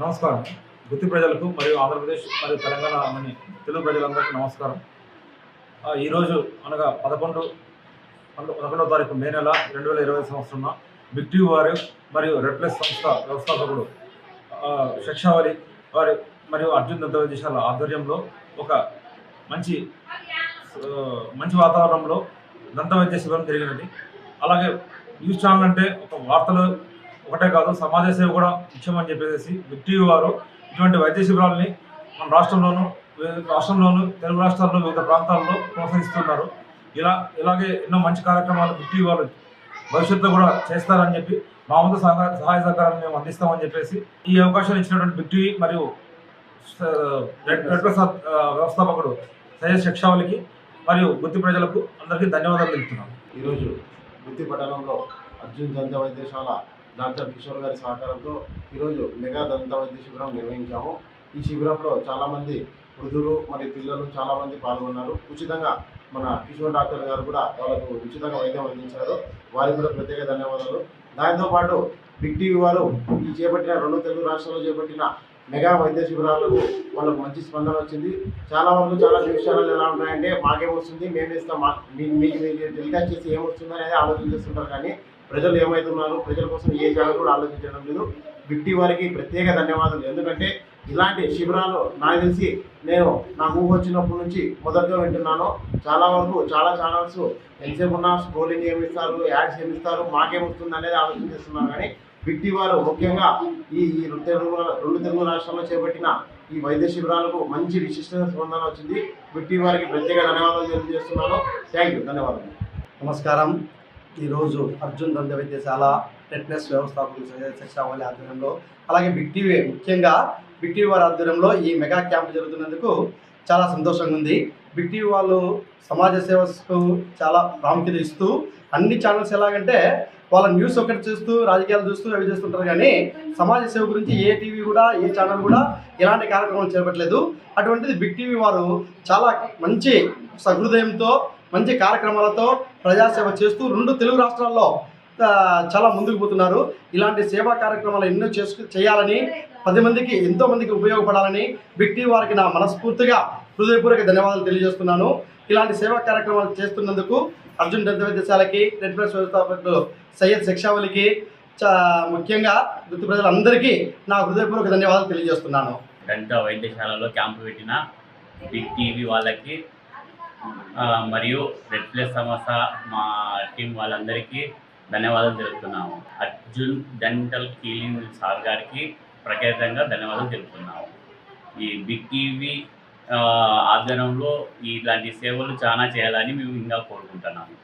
నమస్కారం. గుత్తి ప్రజలకు మరియు ఆంధ్రప్రదేశ్ మరియు తెలంగాణ తెలుగు ప్రజలందరికీ నమస్కారం. ఈరోజు అనగా పదకొండు పదకొండవ తారీఖు మే నెల రెండు వేల ఇరవై సంవత్సరం బిగ్ వారు మరియు రెడ్ ప్లస్ సంస్థ వ్యవస్థాపకుడు శిక్షావళి వారి మరియు అర్జున్ దంత ఆధ్వర్యంలో ఒక మంచి మంచి వాతావరణంలో దంతవైద్య శిబిరం జరిగినది. అలాగే న్యూస్ ఛానల్ అంటే ఒక వార్తలు ఒకటే కాదు సమాజ సేవ కూడా ముఖ్యమని చెప్పేసి బిగ్ వారు ఇటువంటి వైద్య శిబిరాలని మన రాష్ట్రంలోను వివిధ రాష్ట్రంలోను తెలుగు రాష్ట్రాల్లో వివిధ ప్రాంతాల్లో ప్రోత్సహిస్తున్నారు. ఇలా ఇలాగే ఎన్నో మంచి కార్యక్రమాలు బిగ్ వారు భవిష్యత్తులో కూడా చేస్తారని చెప్పి మా వంతు సహకార సహాయ సహకారాన్ని మేము అందిస్తామని చెప్పేసి ఈ అవకాశాలు ఇచ్చినటువంటి బిగ్ మరియు రెడ్ క్రాస్ వ్యవస్థాపకుడు సయ్యద్ శిక్షావళికి మరియు గుత్తి ప్రజలకు అందరికీ ధన్యవాదాలు తెలుపుతున్నాను ఈరోజు వృత్తి పట్టణంలో అర్జున్ దంత వైద్యశాల డాక్టర్ కిషోర్ గారి సహకారంతో ఈరోజు మెగా దంతవైద్య శిబిరం నిర్వహించాము. ఈ శిబిరంలో చాలామంది వృద్ధులు మరియు పిల్లలు చాలామంది పాల్గొన్నారు. ఉచితంగా మన కిషోర్ డాక్టర్ గారు కూడా వాళ్ళకు ఉచితంగా వైద్యం అందించారు. వారికి కూడా ప్రత్యేక ధన్యవాదాలు. దాంతోపాటు బిగ్ టీవీ వారు ఈ చేపట్టిన రెండు తెలుగు రాష్ట్రాల్లో చేపట్టిన మెగా వైద్య శిబిరాలకు వాళ్ళకు మంచి స్పందన వచ్చింది. చాలా వరకు చాలా న్యూస్ ఛానల్ ఎలా ఉన్నాయంటే మాకేం వస్తుంది మేము ఇస్తాం మా- మీ- మీకు టెలికాస్ట్ చేసి ఏమొస్తుంది అనేది ఆలోచన చేస్తుంటారు కానీ ప్రజలు ఏమవుతున్నారు ప్రజల కోసం ఏ ఛానల్ కూడా ఆలోచించడం లేదు. బిట్టి వారికి ప్రత్యేక ధన్యవాదాలు. ఎందుకంటే ఇలాంటి శిబిరాలు నాకు తెలిసి నేను నాకు ఊహ వచ్చినప్పటి నుంచి మొదటగా వింటున్నాను. చాలా వరకు చాలా ఛానల్స్ ఎంతసేపు ఉన్నా స్క్రోలింగ్ ఏమి ఇస్తారు యాడ్స్ ఏమి ఇస్తారు మాకేం అనేది ఆలోచన కానీ బిట్టి వారు ముఖ్యంగా ఈ ఈ రెండు తెలుగు రెండు తెలుగు రాష్ట్రాల్లో చేపట్టిన ఈ వైద్య శిబిరాలకు మంచి విశిష్ట స్పందన వచ్చింది. బిట్టి వారికి ప్రత్యేక ధన్యవాదాలు తెలియజేస్తున్నాను. థ్యాంక్ యూ ధన్యవాదాలు. నమస్కారం. ఈరోజు అర్జున్ దంత వైద్యశాల టెట్నెస్ వ్యవస్థాపకులు శిక్షావళి ఆధ్వర్యంలో అలాగే బిగ్ టీవీ ముఖ్యంగా బిగ్ టీవీ వారి ఆధ్వర్యంలో ఈ మెగా క్యాంప్ జరుగుతున్నందుకు చాలా సంతోషంగా ఉంది. బిగ్ టీవీ వాళ్ళు సమాజ సేవకు చాలా ప్రాముఖ్యత ఇస్తూ అన్ని ఛానల్స్ ఎలాగంటే వాళ్ళ న్యూస్ ఒకటి చూస్తూ రాజకీయాలు చూస్తూ అవి చేస్తుంటారు కానీ సమాజ సేవ గురించి ఏ టీవీ కూడా ఏ ఛానల్ కూడా ఎలాంటి కార్యక్రమాలు చేపట్టలేదు. అటువంటిది బిగ్ టీవీ వారు చాలా మంచి సహృదయంతో మంచి కార్యక్రమాలతో ప్రజాసేవ చేస్తూ రెండు తెలుగు రాష్ట్రాల్లో చాలా ముందుకు పోతున్నారు. ఇలాంటి సేవా కార్యక్రమాలు ఎన్నో చేసుకు చేయాలని పది మందికి ఎంతో మందికి ఉపయోగపడాలని బిగ్ టీవీ వారికి నా మనస్ఫూర్తిగా హృదయపూర్వక ధన్యవాదాలు తెలియజేస్తున్నాను. ఇలాంటి సేవా కార్యక్రమాలు చేస్తున్నందుకు అర్జున్ దంత వైద్యశాలకి రెడ్ ప్లస్ వ్యవస్థాపకులు సయ్యద్ శిక్షావళికి చా ముఖ్యంగా వృత్తి ప్రజలందరికీ నా హృదయపూర్వక ధన్యవాదాలు తెలియజేస్తున్నాను. దంత వైద్యశాలలో క్యాంపు పెట్టిన బిగ్ టీవీ వాళ్ళకి మరియు రెడ్ ప్లస్ సంస్థ మా టీం వాళ్ళందరికీ ధన్యవాదాలు తెలుపుతున్నాము. అర్జున్ డెంటల్ క్లీనింగ్ సార్ గారికి ప్రత్యేకంగా ధన్యవాదాలు తెలుపుతున్నాము. ఈ బిగ్ టీవీ ఆధ్వర్యంలో ఇలాంటి సేవలు చాలా చేయాలని మేము ఇంకా కోరుకుంటున్నాము.